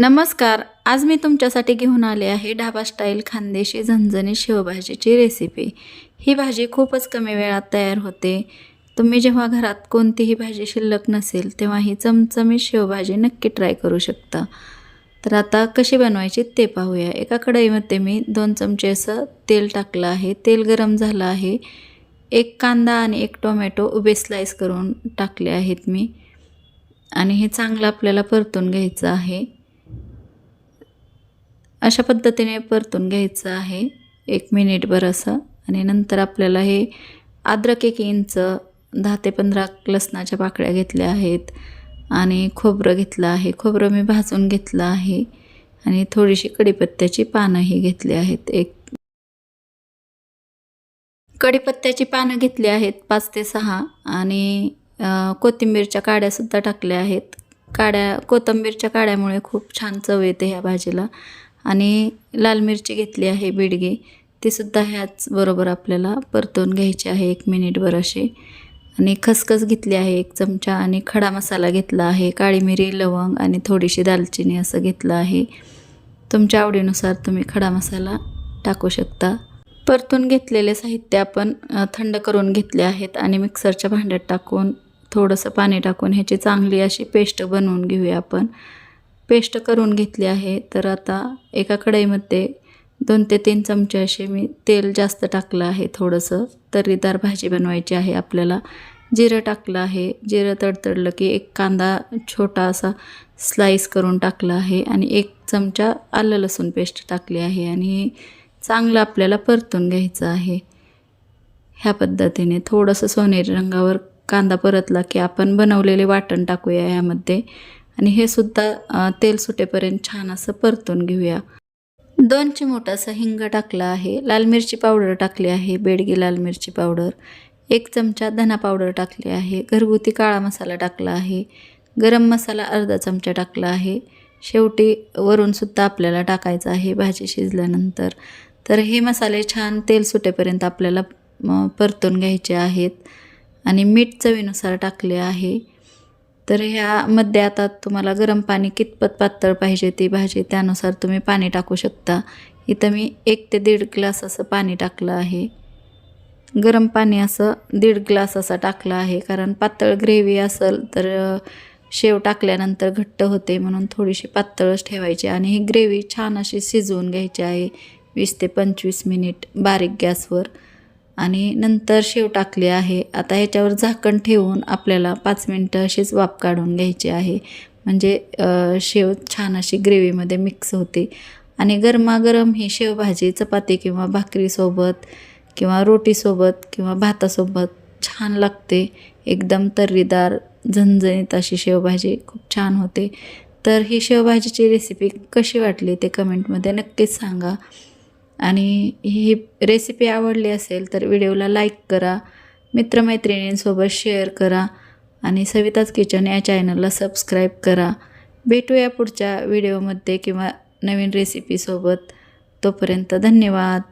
नमस्कार आज मी तुमच्यासाठी घेऊन आले आहे ढाबा स्टाईल खानदेशी झणझणी शेवभाजीची रेसिपी ही भाजी खूपच कमी वेळात तयार होते. तुम्ही जेव्हा घरात कोणतीही भाजी शिल्लक नसेल तेव्हा ही चमचमीत शेवभाजी नक्की ट्राय करू शकता. तर आता कशी बनवायची ते पाहूया. एका कढईमध्ये मी दोन चमचे असं तेल टाकलं आहे. तेल गरम झालं आहे. एक कांदा आणि एक टोमॅटो उभे स्लाईस करून टाकले आहेत मी. आणि हे चांगलं आपल्याला परतून घ्यायचं आहे. अशा पद्धतीने परतून घ्यायचं आहे. एक मिनिटभर असं. आणि नंतर आपल्याला हे अद्रक एक इंच दहा ते पंधरा लसणाच्या पाकळ्या घेतल्या आहेत. आणि खोबरं घेतलं आहे. खोबरं मी भाजून घेतलं आहे. आणि थोडीशी कढीपत्त्याची पानंही घेतली आहेत. एक कढीपत्त्याची पानं घेतली आहेत पाच ते सहा. आणि कोथिंबीरच्या काड्यासुद्धा टाकल्या आहेत. काड्या कोथिंबीरच्या काड्यामुळे खूप छान चव येते ह्या भाजीला. आणि लाल मिरची घेतली आहे बिडगी. तीसुद्धा ह्याचबरोबर आपल्याला परतून घ्यायची आहे एक मिनिटभर अशी. आणि खसखस घेतली आहे एक चमचा आणि खडा मसाला घेतला आहे. काळी मिरी लवंग आणि थोडीशी दालचिनी असं घेतलं आहे. तुमच्या आवडीनुसार तुम्ही खडा मसाला टाकू शकता. परतून घेतलेले साहित्य आपण थंड करून घेतले आहेत आणि मिक्सरच्या भांड्यात टाकून थोडंसं पाणी टाकून ह्याची चांगली अशी पेस्ट बनवून घेऊया आपण. पेस्ट करून घेतली आहे. तर आता एका कढईमध्ये दोन ते तीन चमचे असे मी तेल जास्त टाकलं आहे थोडंसं. तर्रीदार भाजी बनवायची आहे आपल्याला. जिरं टाकलं आहे. जिरं तडतडलं की एक कांदा छोटा असा स्लाईस करून टाकला आहे आणि एक चमचा आलं लसूण पेस्ट टाकली आहे आणि चांगलं आपल्याला परतून घ्यायचं आहे. ह्या पद्धतीने थोडंसं सोनेरी रंगावर कांदा परतला की आपण बनवलेले वाटण टाकूया यामध्ये. आणि हे सुद्धा तेल सुटेपर्यंत छान असं परतून घेऊया. दोन चिमूट असं हिंग टाकलं आहे. लाल मिरची पावडर टाकली आहे. बेडगी लाल मिरची पावडर. एक चमचा धना पावडर टाकली आहे. घरगुती काळा मसाला टाकला आहे. गरम मसाला अर्धा चमचा टाकला आहे. शेवटी वरूनसुद्धा आपल्याला टाकायचं आहे भाजी शिजल्यानंतर. तर हे मसाले छान तेल सुटेपर्यंत आपल्याला परतून घ्यायचे आहेत. आणि मीठ चवीनुसार टाकले आहे. तर ह्यामध्ये आता तुम्हाला गरम पाणी कितपत पातळ पाहिजे ती भाजी त्यानुसार तुम्ही पाणी टाकू शकता. इथं मी एक ते दीड ग्लास असं पाणी टाकलं आहे. गरम पाणी असं दीड ग्लास असा टाकला आहे कारण पातळ ग्रेव्ही असेल तर शेव टाकल्यानंतर घट्ट होते म्हणून थोडीशी पातळच ठेवायची. आणि ही ग्रेव्ही छान अशी शिजवून घ्यायची आहे. वीस ते पंचवीस मिनिट बारीक गॅसवर. आणि नंतर शेव टाकली आहे. आता ह्याच्यावर झाकण ठेवून आपल्याला पाच मिनटं अशीच वाफ काढून घ्यायची आहे. म्हणजे शेव छान अशी ग्रेव्हीमध्ये मिक्स होते. आणि गरमागरम ही शेवभाजी चपाती किंवा भाकरीसोबत किंवा रोटीसोबत किंवा भातासोबत छान लागते. एकदम तर्रीदार झणझणीत अशी शेवभाजी खूप छान होते. तर ही शेवभाजीची रेसिपी कशी वाटली ते कमेंटमध्ये नक्कीच सांगा. आणि ही रेसिपी आवडली असेल तर व्हिडिओला लाईक करा. मित्रमैत्रिणींसोबत शेअर करा. आणि सविताज किचन या चॅनलला सबस्क्राईब करा. भेटूया पुढच्या व्हिडिओमध्ये किंवा नवीन रेसिपीसोबत तोपर्यंत धन्यवाद.